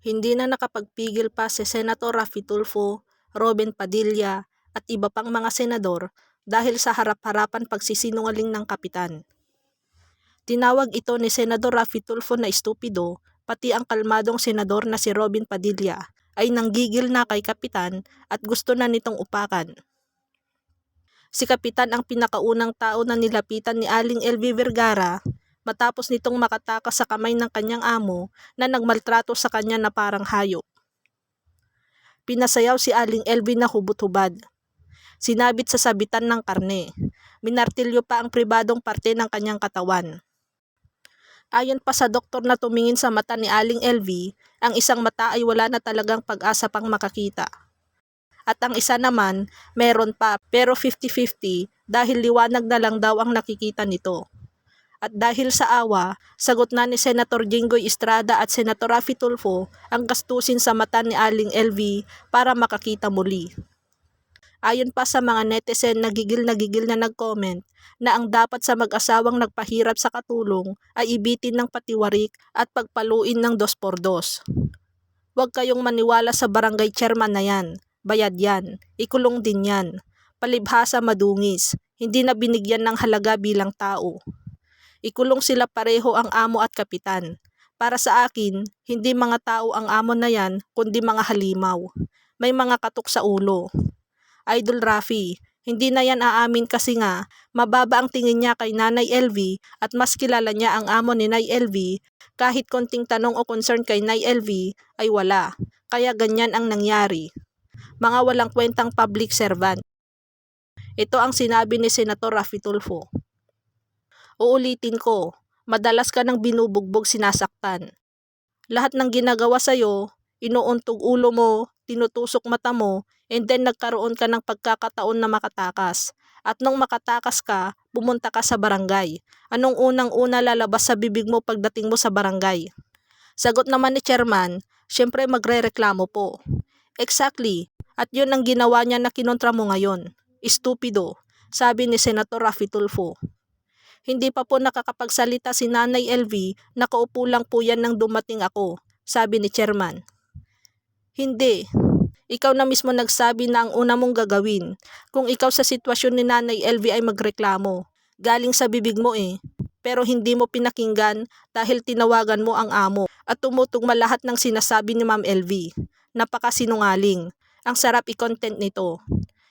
Hindi na nakapagpigil pa si Senator Raffy Tulfo, Robin Padilla at iba pang mga senador dahil sa harap-harapan pagsisinungaling ng kapitan. Tinawag ito ni Senador Raffy Tulfo na estupido pati ang kalmadong senador na si Robin Padilla ay nanggigil na kay kapitan at gusto na nitong upakan. Si kapitan ang pinakaunang tao na nilapitan ni Aling LV Vergara matapos nitong makatakas sa kamay ng kanyang amo na nagmaltrato sa kanya na parang hayop. Pinasayaw si Aling LV na hubot-hubad. Sinabit sa sabitan ng karne. Minartilyo pa ang pribadong parte ng kanyang katawan. Ayon pa sa doktor na tumingin sa mata ni Aling LV, ang isang mata ay wala na talagang pag-asa pang makakita. At ang isa naman, meron pa pero 50-50 dahil liwanag na lang daw ang nakikita nito. At dahil sa awa, sagot na ni Senator Jinggoy Estrada at Senator Raffy Tulfo ang gastusin sa mata ni Aling LV para makakita muli. Ayon pa sa mga netizen nagigil na gigil na nag-comment na ang dapat sa mag-asawang nagpahirap sa katulong ay ibitin ng patiwarik at pagpaluin ng dos por dos. Huwag kayong maniwala sa barangay chairman na yan. Bayad yan. Ikulong din yan. Palibhasa madungis. Hindi na binigyan ng halaga bilang tao. Ikulong sila pareho ang amo at kapitan. Para sa akin, hindi mga tao ang amo na yan, kundi mga halimaw. May mga katok sa ulo. Idol Rafi, hindi na yan aamin kasi nga, mababa ang tingin niya kay Nanay LV at mas kilala niya ang amo ni Nay LV, kahit konting tanong o concern kay Nay LV ay wala. Kaya ganyan ang nangyari. Mga walang kwentang public servant. Ito ang sinabi ni Senator Rafi Tulfo. Uulitin ko, madalas ka nang binubugbog sinasaktan. Lahat ng ginagawa sa'yo, inuuntog ulo mo, tinutusok mata mo, and then nagkaroon ka ng pagkakataon na makatakas. At nung makatakas ka, pumunta ka sa barangay. Anong unang-una lalabas sa bibig mo pagdating mo sa barangay? Sagot naman ni chairman, syempre magre-reklamo po. Exactly, at yun ang ginawa niya na kinontra mo ngayon. Estupido, sabi ni Senator Raffy Tulfo. Hindi pa po nakakapagsalita si Nanay LV, nakaupo lang po yan nang dumating ako, sabi ni chairman. Hindi. Ikaw na mismo nagsabi na ang una mong gagawin. Kung ikaw sa sitwasyon ni Nanay LV ay magreklamo. Galing sa bibig mo eh. Pero hindi mo pinakinggan dahil tinawagan mo ang amo at tumutugma lahat ng sinasabi ni Ma'am LV. Napakasinungaling. Ang sarap i-content nito.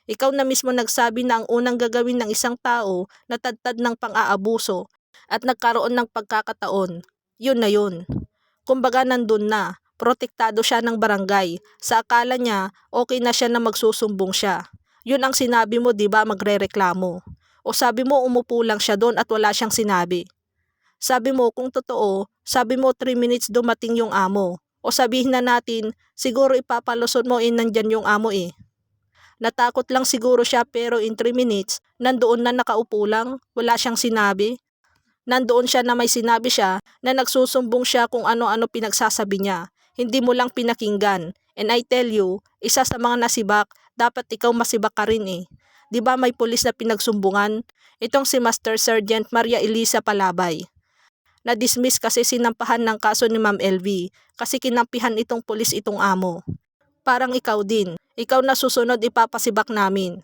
Ikaw na mismo nagsabi na ang unang gagawin ng isang tao na tadtad ng pang-aabuso at nagkaroon ng pagkakataon. Yun na yun. Kumbaga nandun na, protektado siya ng barangay. Sa akala niya, okay na siya na magsusumbong siya. Yun ang sinabi mo, di ba, magrereklamo. O sabi mo, umupo lang siya doon at wala siyang sinabi. Sabi mo, kung totoo, sabi mo 3 minutes dumating yung amo. O sabihin na natin, siguro ipapalusot mo in nandyan yung amo eh. Natakot lang siguro siya pero in 3 minutes, nandoon na nakaupo lang, wala siyang sinabi. Nandoon siya na may sinabi siya na nagsusumbong siya kung ano-ano pinagsasabi niya. Hindi mo lang pinakinggan. And I tell you, isa sa mga nasibak, dapat ikaw masibak ka rin eh. 'Di ba may pulis na pinagsumbungan? Itong si Master Sergeant Maria Elisa Palabay. Na-dismiss kasi sinampahan ng kaso ni Ma'am LV kasi kinampihan itong pulis itong amo. Parang ikaw din. Ikaw na susunod ipapasibak namin.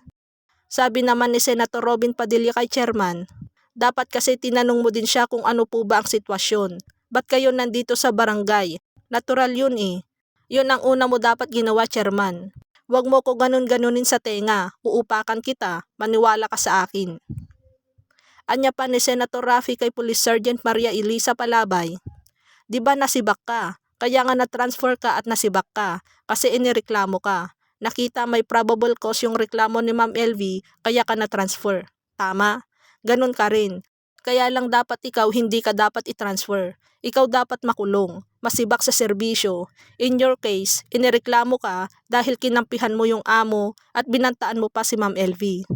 Sabi naman ni Senator Robin Padilla kay chairman, dapat kasi tinanong mo din siya kung ano po ba ang sitwasyon. Ba't kayo nandito sa barangay? Natural yun eh. Yun ang una mo dapat ginawa, chairman. Huwag mo ko ganun-ganunin sa tenga. Uupakan kita. Maniwala ka sa akin. Anya pa ni Senator Rafi kay Police Sergeant Maria Elisa Palabay. Di ba nasibak ka? Kaya nga na-transfer ka at nasibak ka kasi inireklamo ka. Nakita may probable cause yung reklamo ni Ma'am LV kaya ka na-transfer. Tama? Ganun ka rin. Kaya lang dapat ikaw hindi ka dapat i-transfer. Ikaw dapat makulong, masibak sa serbisyo. In your case, inireklamo ka dahil kinampihan mo yung amo at binantaan mo pa si Ma'am LV.